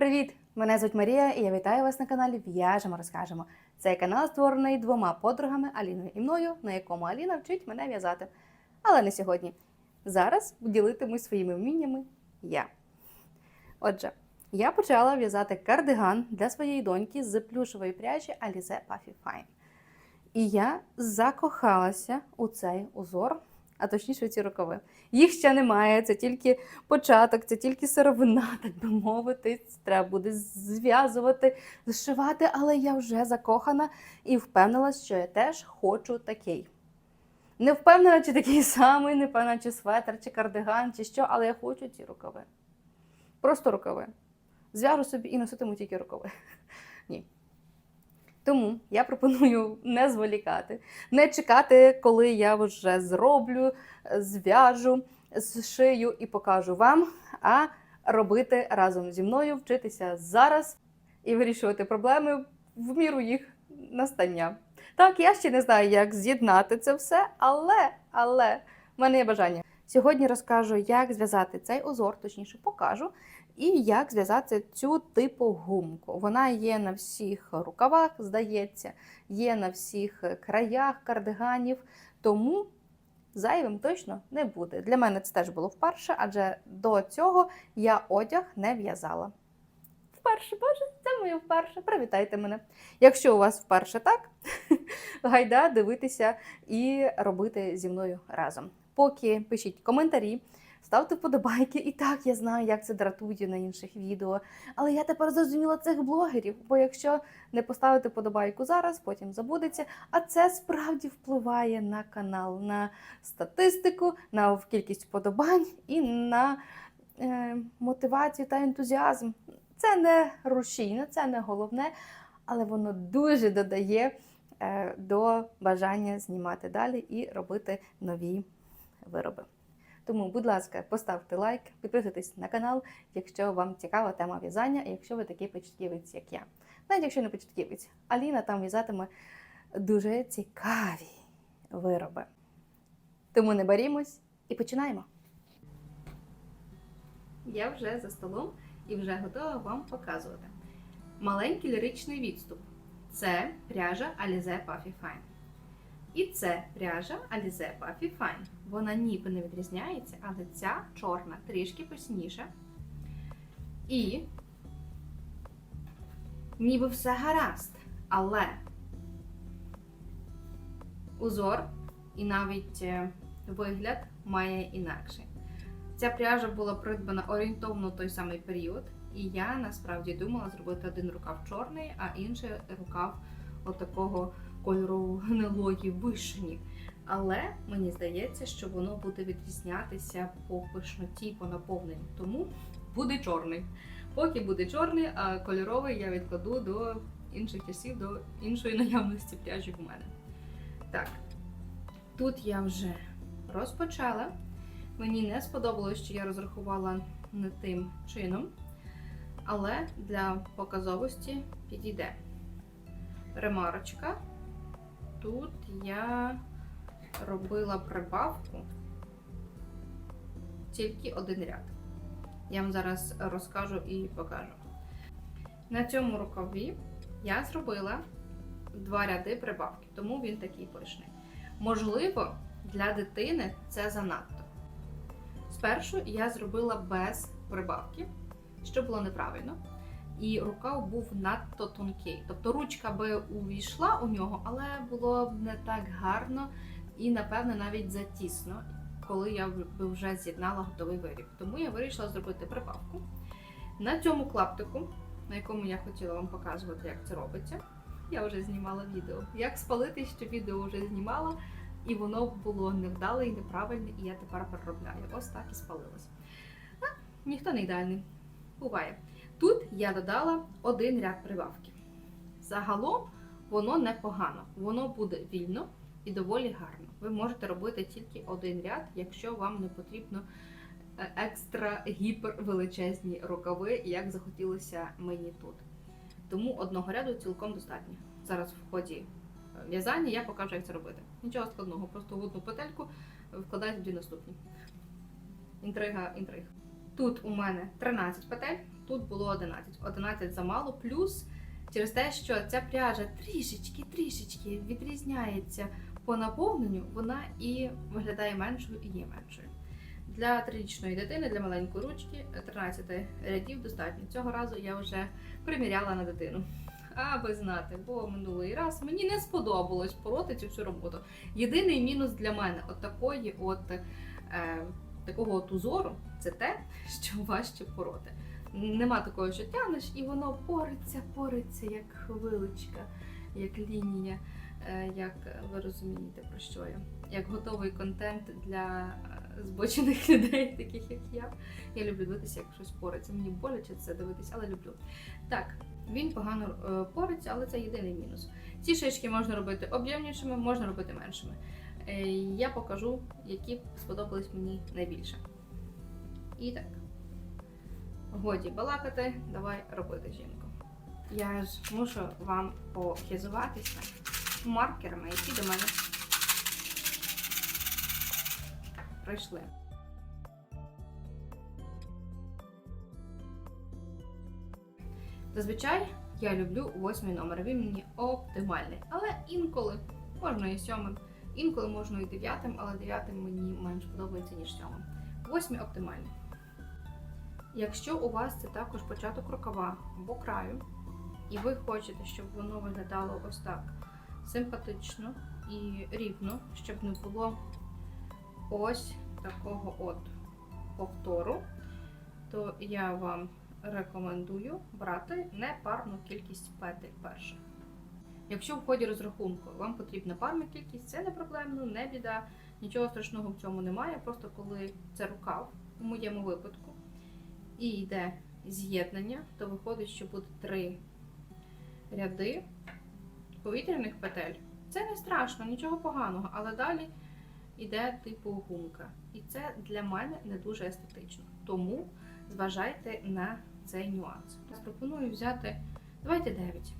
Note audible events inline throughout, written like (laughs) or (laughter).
Привіт! Мене звуть Марія, і я вітаю вас на каналі В'яжемо розкажемо. Цей канал створений двома подругами Аліною і мною, на якому Аліна вчить мене в'язати. Але не сьогодні. Зараз ділитимусь своїми вміннями я. Отже, я почала в'язати кардиган для своєї доньки з плюшової пряжі Alize Puffy Fine. І я закохалася у цей узор, а точніше ці рукави. Їх ще немає, це тільки початок, це тільки сировина, (laughs) так би мовити. Треба буде зв'язувати, зшивати, але я вже закохана і впевнилась, що я теж хочу такий. Не впевнена, чи такий самий, не впевнена, чи светр, чи кардиган, чи що, але я хочу ці рукави. Просто рукави. Зв'яжу собі і носитиму тільки рукави. (laughs) Ні. Тому я пропоную не зволікати, не чекати, коли я вже зроблю, зв'яжу, зшию і покажу вам, а робити разом зі мною, вчитися зараз і вирішувати проблеми в міру їх настання. Так, я ще не знаю, як з'єднати це все, але, але в мене є бажання. Сьогодні розкажу, як зв'язати цей узор, точніше покажу, і як зв'язати цю типу гумку. Вона є на всіх рукавах, здається, є на всіх краях кардиганів, тому зайвим точно не буде. Для мене це теж було вперше, адже до цього я одяг не в'язала. Вперше, боже, це моє вперше. Привітайте мене. Якщо у вас вперше так, (laughs) гайда дивитися і робити зі мною разом. Поки пишіть коментарі, ставте вподобайки. І так я знаю, як це дратує на інших відео. Але я тепер зрозуміла цих блогерів, бо якщо не поставити вподобайку зараз, потім забудеться. А це справді впливає на канал, на статистику, на кількість вподобань і на е, мотивацію та ентузіазм. Це не рушійно, це не головне, але воно дуже додає е, до бажання знімати далі і робити нові вироби. Тому, будь ласка, поставте лайк, підписуйтесь на канал, якщо вам цікава тема в'язання, і якщо ви такий початківець, як я. Навіть якщо не початківець, Аліна там в'язатиме дуже цікаві вироби. Тому не борімось і починаємо. Я вже за столом і вже готова вам показувати. Маленький ліричний відступ. Це пряжа Alize Puffy Fine. І це пряжа Alize Puffy Fine. Вона ніби не відрізняється, але ця чорна трішки пишніша. І ніби все гаразд. Але узор і навіть е, вигляд має інакший. Ця пряжа була придбана орієнтовно в той самий період, і я насправді думала зробити один рукав чорний, а інший рукав отакого кольору гнилої вишні. Але мені здається, що воно буде відрізнятися по пишноті, по наповненню. Тому буде чорний. Поки буде чорний, а кольоровий я відкладу до інших часів, до іншої (laughs) наявності пряжі в мене. Так, тут я вже розпочала. Мені не сподобалось, що я розрахувала не тим чином, але для показовості підійде. Ремарочка. Тут я робила прибавку тільки один ряд. Я вам зараз розкажу і покажу. На цьому рукаві я зробила два ряди прибавки, тому він такий пишний. Можливо, для дитини це занадто. Спершу я зробила без прибавки, що було неправильно. І рукав був надто тонкий. Тобто ручка би увійшла у нього, але було б не так гарно і, напевно, навіть затісно, коли я би вже з'єднала готовий виріб. Тому я вирішила зробити прибавку. На цьому клаптику, на якому я хотіла вам показувати, як це робиться, я вже знімала відео. Як спалити, що відео вже знімала, і воно було невдале і неправильне, і я тепер переробляю. Ось так і спалилось. А, ніхто не ідеальний. Буває. Тут я додала один ряд прибавки. Загалом воно непогано, воно буде вільно і доволі гарно. Ви можете робити тільки один ряд, якщо вам не потрібно е, екстра гіпервеличезні рукави, як захотілося мені тут. Тому одного ряду цілком достатньо. Зараз в ході е, в'язання я покажу, як це робити. Нічого складного, просто в одну петельку вкладаєте дві наступні. Інтрига, інтриг. Тут у мене 13 петель, тут було 11. 11 замало, плюс через те, що ця пряжа трішечки, трішечки відрізняється по наповненню, вона і виглядає меншою і є меншою. Для трирічної дитини, для маленької ручки 13 рядів достатньо. Цього разу я вже приміряла на дитину. Аби знати, бо минулий раз мені не сподобалось пороти цю всю роботу. Єдиний мінус для мене от такої от е, такого от узору це те, (laughs) що важче пороти. Нема такого, що тянеш, і воно пориться, пориться, як хвиличка, як лінія, е, як ви розумієте про що я. Як готовий контент для е, збочених (laughs) людей, таких як я. Я люблю дивитися, як щось пориться. Мені боляче це дивитися, але люблю. Так, він погано е, пориться, але це єдиний мінус. Ці шишки можна робити об'ємнішими, можна робити меншими. Я покажу, які сподобались мені найбільше. І так. Годі балакати, давай робити жінку. Я ж мушу вам похизуватися маркерами, які до мене прийшли. Зазвичай я люблю восьмий номер, він мені оптимальний. Але інколи можна і сьомим, інколи можна і дев'ятим, але дев'ятим мені менш подобається, ніж сьомим. Восьмий оптимальний. Якщо у вас це також початок рукава або краю, і ви хочете, щоб воно виглядало ось так симпатично і рівно, щоб не було ось такого от повтору, то я вам рекомендую брати непарну кількість петель перших. Якщо в ході розрахунку вам потрібна парна кількість, це не проблемно, не біда, нічого страшного в цьому немає. Просто коли це рукав, у моєму випадку, і йде з'єднання, то виходить, що буде три ряди повітряних петель. Це не страшно, нічого поганого, але далі йде типу гумка. І це для мене не дуже естетично. Тому зважайте на цей нюанс. Пропоную взяти. Давайте 9.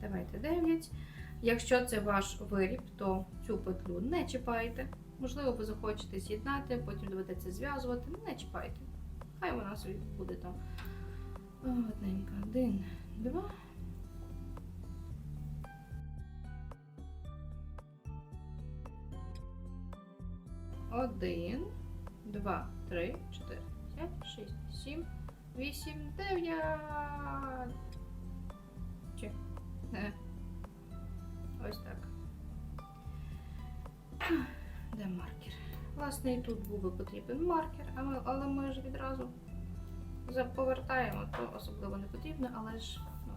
Давайте 9. Якщо це ваш виріб, то цю петлю не чіпайте. Можливо, ви захочете з'єднати, потім доведеться зв'язувати. Не чіпайте. Хай вона собі буде там одненька. Один, два. Один, два, три, чотири, п'ять, шість, сім, вісім, дев'ять. Чи? Не. Ось так. Де маркер? Власне, і тут був би потрібен маркер, але ми ж відразу повертаємо, то особливо не потрібно, але ж ну,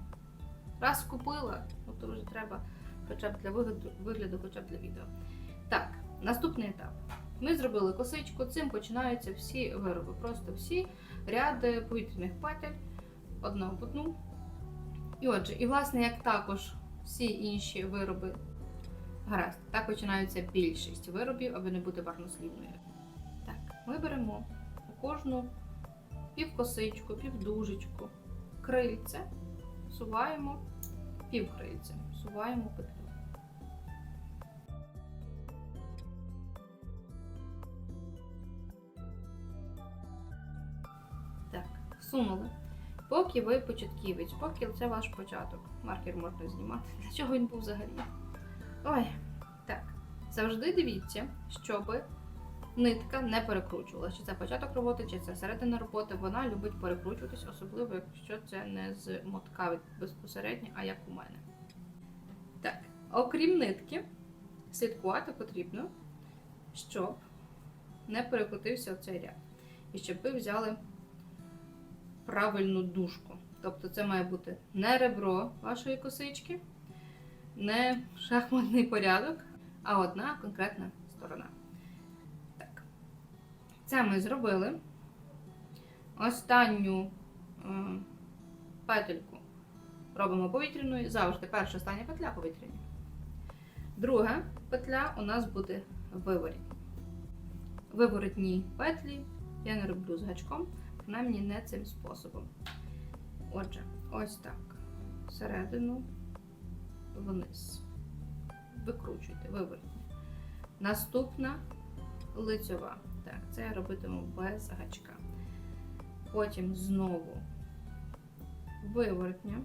раз купила, ну, то вже треба хоча б для вигляду, вигляду, хоча б для відео. Так, наступний етап. Ми зробили косичку, цим починаються всі вироби. Просто всі ряди повітряних петель, одна в одну. І отже, і власне, як також всі інші вироби, гаразд, так починаються більшість виробів, аби не бути барнослівною. Так, ми беремо у кожну півкосичку, півдужечку, крильце, суваємо півкрильця, суваємо петлю. Так, всунули. Поки ви початківець, поки це ваш початок. Маркер можна знімати. Для чого він був взагалі? Ой, так. Завжди дивіться, щоб нитка не перекручувалася. Чи це початок роботи, чи це середина роботи. Вона любить перекручуватись, особливо, якщо це не з мотка безпосередньо, а як у мене. Так, окрім нитки, слідкувати потрібно, щоб не перекрутився оцей ряд. І щоб ви взяли правильну дужку. Тобто це має бути не ребро вашої косички, не шахматний порядок, а одна конкретна сторона. Так. Це ми зробили. Останню е, петельку робимо повітряною. Завжди перша остання петля повітряна. Друга петля у нас буде виворітні. Виворотні петлі я не роблю з гачком принаймні не цим способом. Отже, ось так. Всередину вниз. Викручуйте, виворітні. Наступна лицьова. Так, це я робитиму без гачка. потім знову виворотня.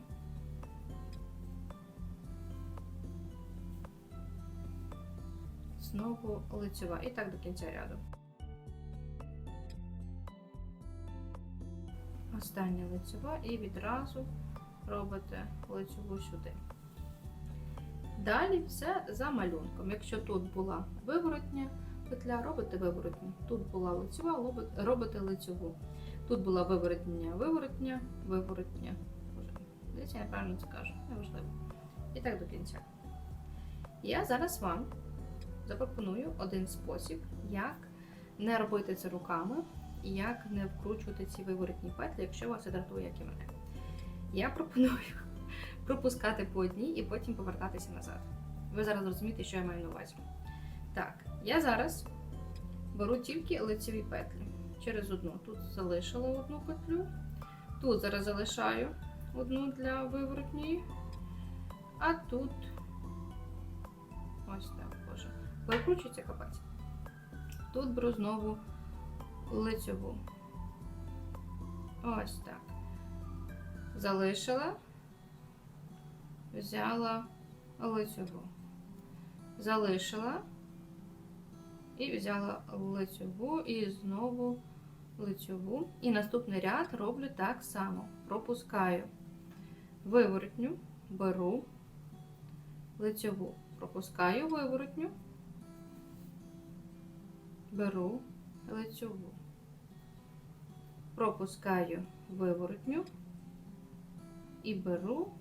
Знову лицьова. І так до кінця ряду. Остання лицьова і відразу робите лицьову сюди. Далі все за малюнком. Якщо тут була виворотня петля, робите виворотню. Тут була лицьова, робите лицьову. Тут була виворотня, виворотня, виворотня. Десь я неправильно це кажу, неважливо. І так до кінця. Я зараз вам запропоную один спосіб, як не робити це руками як не вкручувати ці виворотні петлі, якщо вас це дратує, як і мене. Я пропоную пропускати по одній і потім повертатися назад. Ви зараз розумієте, що я маю на увазі. Так, я зараз беру тільки лицеві петлі через одну. Тут залишила одну петлю, тут зараз залишаю одну для виворотньої, а тут ось так, боже. Перекручується капець. Тут беру знову лицьову. Ось так. Залишила, взяла лицьову. Залишила і взяла лицьову і знову лицьову. І наступний ряд роблю так само. Пропускаю виворотню, беру лицьову. Пропускаю виворотню, беру лицьову. Пропускаю виворотню і беру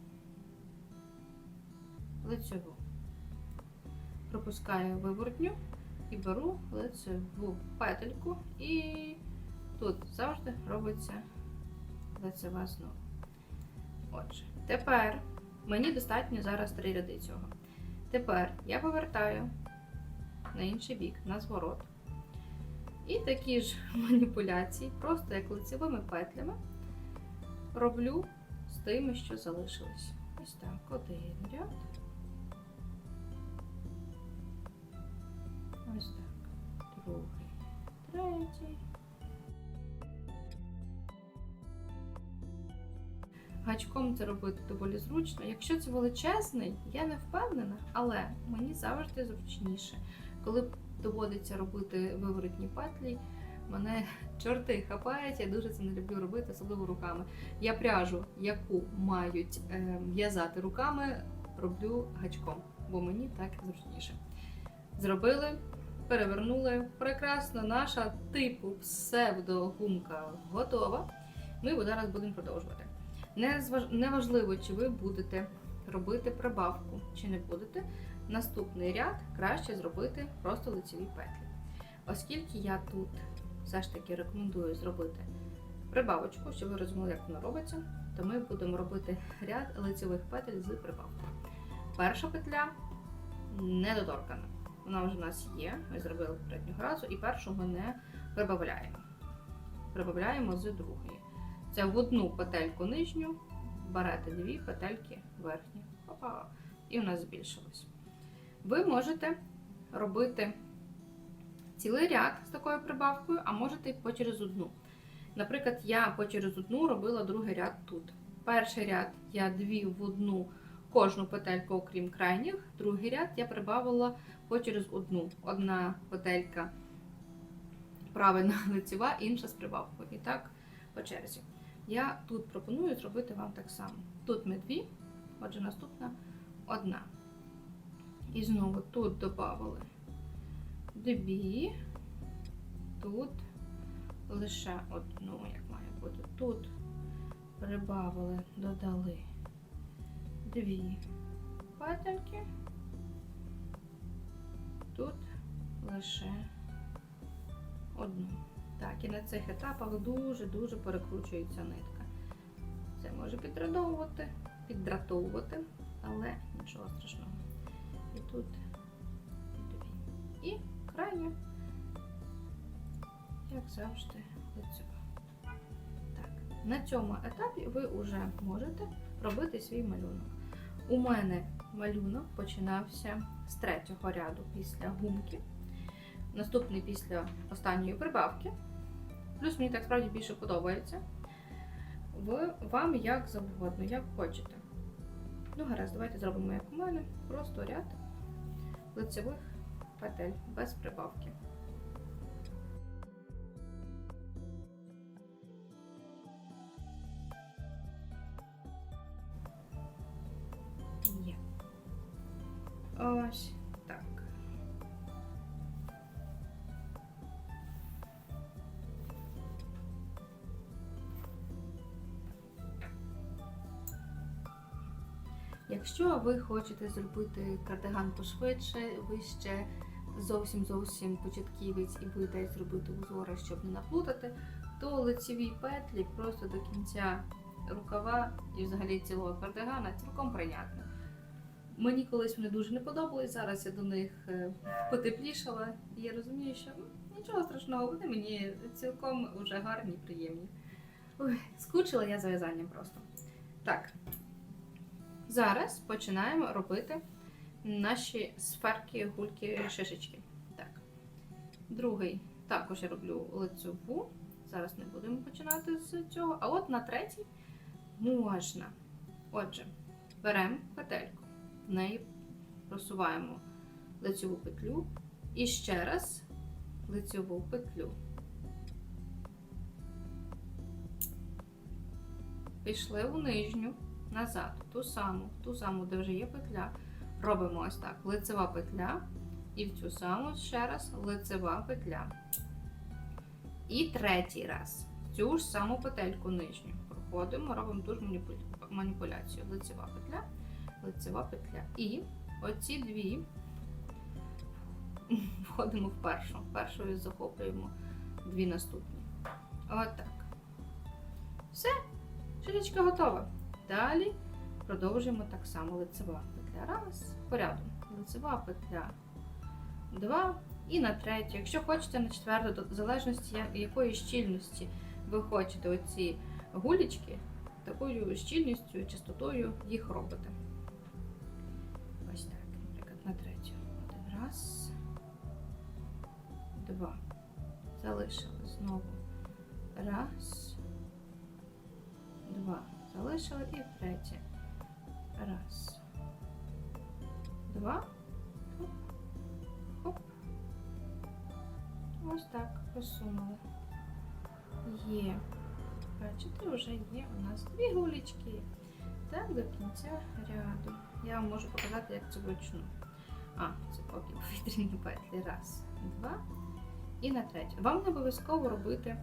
лицьову. Пропускаю виворотню і беру лицеву петельку, і тут завжди робиться лицева знову. Отже, тепер мені достатньо зараз три ряди цього. Тепер я повертаю на інший бік, на зворот. І такі ж (laughs) маніпуляції, просто як лицевими петлями, роблю з тими, що залишились. Ось так, один ряд. Ось так. Другий, третій. Гачком це робити доволі зручно. Якщо це величезний, я не впевнена, але мені завжди зручніше. Коли доводиться робити виворотні петлі, мене (laughs) чорти хапають, я дуже це не люблю робити, особливо руками. Я пряжу, яку мають е, в'язати руками, роблю гачком, бо мені так зручніше. Зробили, перевернули. Прекрасно, наша типу псевдогумка готова. Ми зараз будемо продовжувати. Неважливо, чи ви будете робити прибавку, чи не будете. Наступний ряд краще зробити просто лицеві петлі. Оскільки я тут все ж таки рекомендую зробити прибавочку, щоб ви розуміли, як воно робиться, то ми будемо робити ряд лицевих петель з прибавкою. Перша петля недоторкана. Вона вже в нас є, ми зробили попереднього разу, і першу ми не прибавляємо. Прибавляємо з другої. Це в одну петельку нижню, берете дві петельки верхні. Опа, і у нас збільшилось. Ви можете робити цілий ряд з такою прибавкою, а можете по через одну. Наприклад, я по через одну робила другий ряд тут. Перший ряд я дві в одну кожну петельку, окрім крайніх. Другий ряд я прибавила по через одну. Одна петелька правильна (laughs) лицева, інша з прибавкою. І так по черзі. Я тут пропоную зробити вам так само. Тут ми дві, отже, наступна одна. І знову тут додали дві, тут лише одну, як має бути. Тут прибавили, додали дві петельки, тут лише одну. Так, і на цих етапах дуже-дуже перекручується нитка. Це може підрадовувати, піддратовувати, але нічого страшного. І тут дві. І крайня, як завжди, лицева. Так, на цьому етапі ви вже можете робити свій малюнок. У мене малюнок починався з третього ряду після гумки. Наступний після останньої прибавки. Плюс мені так справді більше подобається. Ви, вам як завгодно, як хочете. Ну, гаразд, давайте зробимо як у мене. Просто ряд лицевих петель без прибавки. Ось так. Якщо ви хочете зробити кардиган пошвидше, ви ще зовсім зовсім початківець і боїтесь зробити узори, щоб не наплутати, то лицеві петлі просто до кінця рукава і взагалі цілого кардигана цілком прийнятно. Мені колись вони дуже не подобались, зараз я до них е, потеплішала, і я розумію, що м, нічого страшного, вони мені цілком вже гарні, приємні. Ой, скучила я за в'язанням просто. Так, зараз починаємо робити наші сферки, гульки, шишечки. Так. Другий також я роблю лицеву. Зараз не будемо починати з цього. А от на третій можна. Отже, беремо петельку, в неї просуваємо лицеву петлю і ще раз лицеву петлю. Пішли у нижню, назад, ту саму, ту саму, де вже є петля. Робимо ось так: лицева петля, і в цю саму ще раз лицева петля. І третій раз цю ж саму петельку нижню. Проходимо, робимо ту ж маніпуляцію. Лицева петля, лицева петля. І оці дві входимо в першу. Першою захоплюємо дві наступні. Отак. Все, ширічка готова. Далі продовжуємо так само лицева петля. Раз, порядок. Лицева петля. Два. І на третю. Якщо хочете на четверту, то в залежності якої щільності ви хочете оці гулічки, такою щільністю частотою їх робите. На третю. Один раз. Два. Залишили знову. Раз. Два. Залишили і третє. Раз. Два. Хоп. Ось так просунули. Є. Бачите, вже є у нас дві гулічки. Так, до кінця ряду. Я вам можу показати, як це вручну. А, це поки (laughs) повітряні петлі. Раз, два. І на третю. Вам не обов'язково робити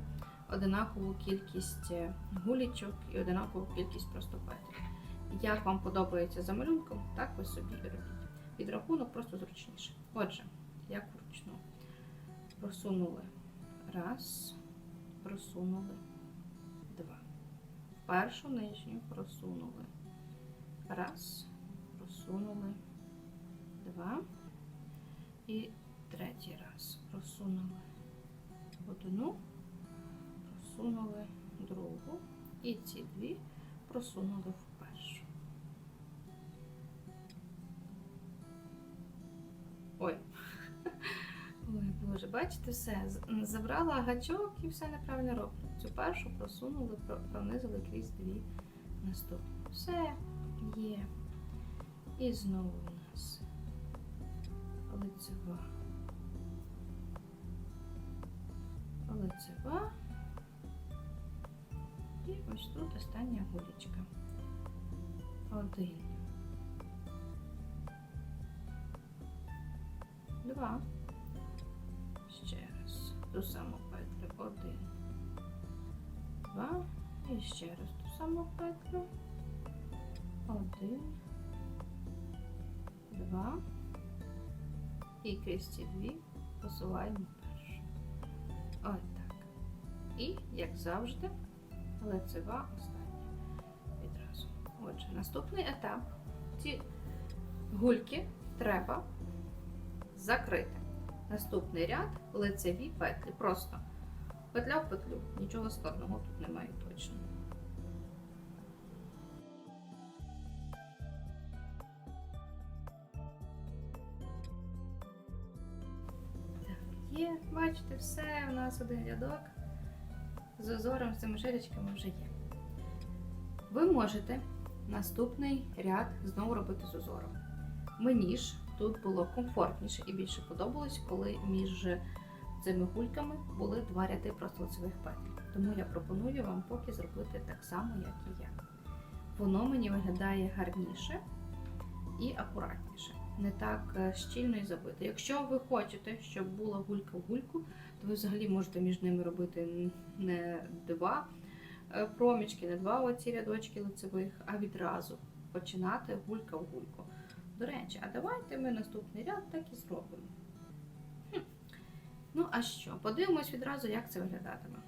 одинакову кількість е, гулічок і одинакову кількість просто петель. Як вам подобається за малюнком, так ви собі і робіть. Підрахунок просто зручніше. Отже, як вручну. Просунули раз, просунули два. Першу нижню просунули. Раз, просунули два. І третій раз просунули одну, просунули другу. І ці дві просунули в першу. Ой. (laughs) Ой, Боже, бачите, все. Забрала гачок і все неправильно роблю. Цю першу просунули, пронизили крізь дві наступні. Все є. І знову у нас лицева. Лицева. І ось тут остання гулечка. Один. Два. Ще раз. Ту саму петлю. Один. Два. І ще раз ту саму петлю. Один. Два. І крізь дві посуваємо першу. Ось так. І, як завжди, лицева остання відразу. Отже, наступний етап. Ці гульки треба закрити. Наступний ряд лицеві петлі. Просто петля в петлю. Нічого складного тут немає точно. Бачите, все, у нас один рядок. З узором з цими широчками вже є. Ви можете наступний ряд знову робити з узором. Мені ж тут було комфортніше і більше подобалось, коли між цими гульками були два ряди просто лицевих петель. Тому я пропоную вам поки зробити так само, як і я. Воно мені виглядає гарніше і акуратніше, не так е, щільно і забито. Якщо ви хочете, щоб була гулька в гульку, то ви взагалі можете між ними робити не два е, проміжки, не два оці рядочки лицевих, а відразу починати гулька в гульку. До речі, а давайте ми наступний ряд так і зробимо. Хм. Ну, а що? Подивимось відразу, як це виглядатиме.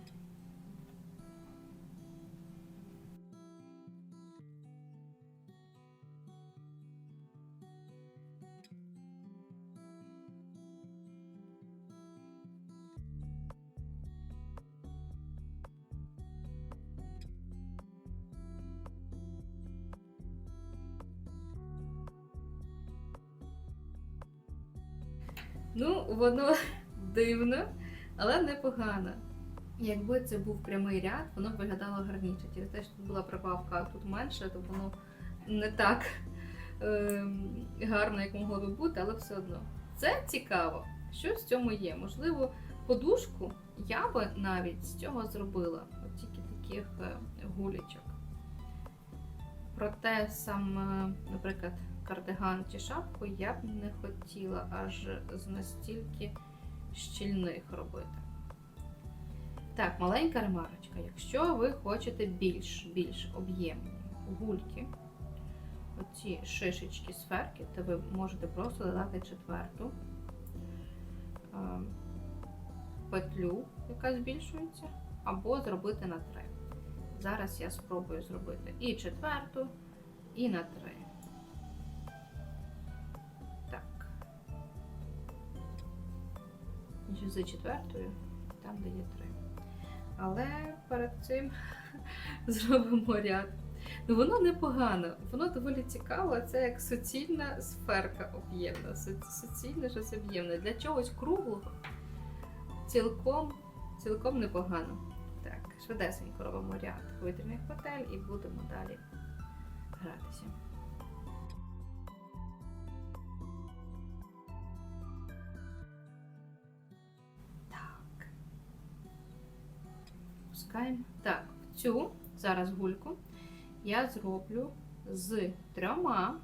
Воно (laughs) дивно, але непогано. Якби це був прямий ряд, воно б виглядало гарніше. Через те, що тут була прибавка, а тут менше, то воно не так ем, гарно, як могло би бути, але все одно. Це цікаво, що з цьому є. Можливо, подушку я би навіть з цього зробила. От тільки таких е, гулячок. Проте сам, е, наприклад, кардиган чи шапку я б не хотіла аж з настільки щільних робити. Так, маленька ремарочка. Якщо ви хочете більш більш об'ємні гульки, оці шишечки сферки, то ви можете просто додати четверту петлю, яка збільшується, або зробити на три. Зараз я спробую зробити і четверту, і на три. За четвертою, там, де є три. Але перед цим (laughs) зробимо ряд. Ну, воно непогано, воно доволі цікаво. Це як суцільна сферка об'ємна, су- суцільне щось об'ємне. Для чогось круглого цілком, цілком непогано. Так, швидесенько робимо ряд повітряних петель і будемо далі гратися. Пускаємо. Так, цю зараз гульку я зроблю з трьома.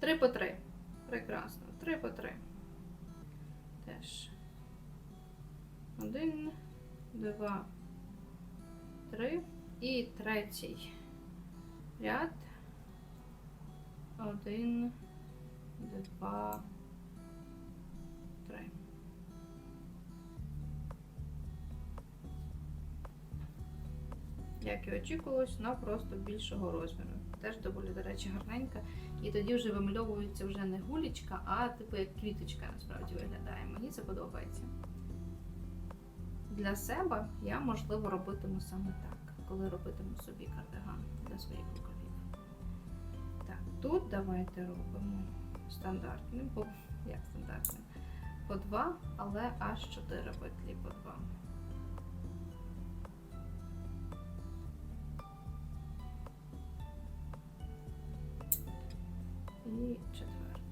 Три по три. Прекрасно. Три по три. Теж. Один, два, три. І третій ряд. Один, два, Як і очікувалось, вона просто більшого розміру. Теж доволі, до речі, гарненька. І тоді вже вимальовується вже не гулічка, а типу як квіточка насправді виглядає. Мені це подобається. Для себе я, можливо, робитиму саме так, коли робитиму собі кардиган для своїх рукавів. Так, тут давайте робимо стандартним, бо як стандартним? По два, але аж 4 петлі по два. І четверту.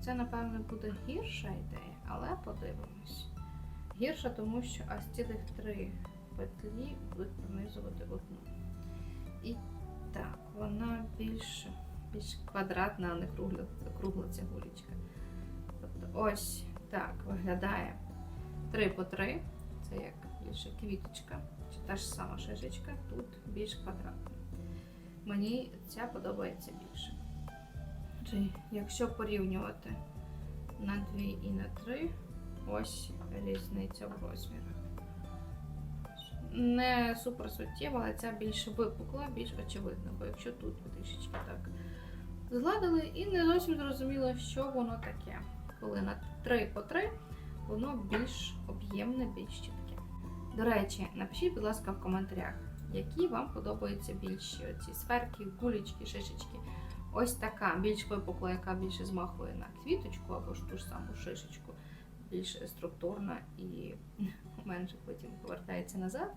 Це, напевно, буде гірша ідея, але подивимось. Гірша, тому що аж цілих три петлі будуть пронизувати одну. І так, вона більш, більш квадратна, а не кругла, кругла ця гулічка. Тобто ось так виглядає 3 по 3. Це як більше квіточка, чи та ж сама шишечка, тут більш квадратна. Мені ця подобається більше. Чи якщо порівнювати на 2 і на 3, ось різниця в розмірах. Не супер суттєва, але ця більш випукла, більш очевидна, бо якщо тут трішечки так згладили і не зовсім зрозуміло, що воно таке. Коли на 3 по 3 воно більш об'ємне, більш чітке. До речі, напишіть, будь ласка, в коментарях, які вам подобаються більші ці сферки, гулічки, шишечки. Ось така більш випукла, яка більше змахує на квіточку або ж ту ж саму шишечку, більш структурна і (laughs) менше потім повертається назад.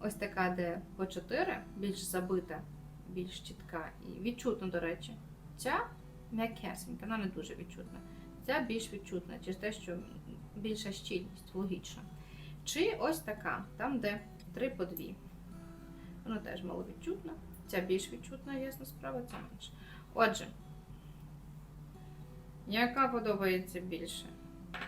ось така, де по 4, більш забита, більш чітка і відчутна, до речі. Ця м'якесенька, вона не дуже відчутна. Ця більш відчутна, через те, що більша щільність, логічно. Чи ось така, там, де 3 по 2. Вона теж маловідчутна. Ця більш відчутна, ясна справа, ця менше. Отже, яка подобається більше?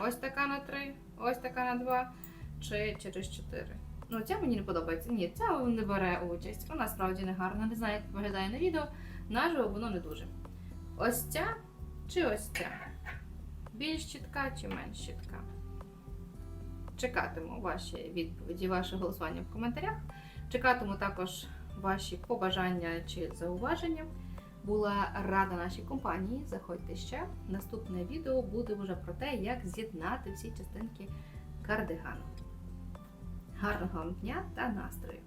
Ось така на 3, ось така на 2 чи через 4. Ну, ця мені не подобається. Ні, ця не бере участь. Вона справді не гарна. Не знаю, як виглядає на відео. Наживо воно не дуже. Ось ця чи ось ця? Більш чітка чи менш чітка? Чекатиму ваші відповіді, ваше голосування в коментарях. Чекатиму також ваші побажання чи зауваження. Була рада нашій компанії. Заходьте ще. Наступне відео буде вже про те, як з'єднати всі частинки кардигану. Гарного вам дня та настрою!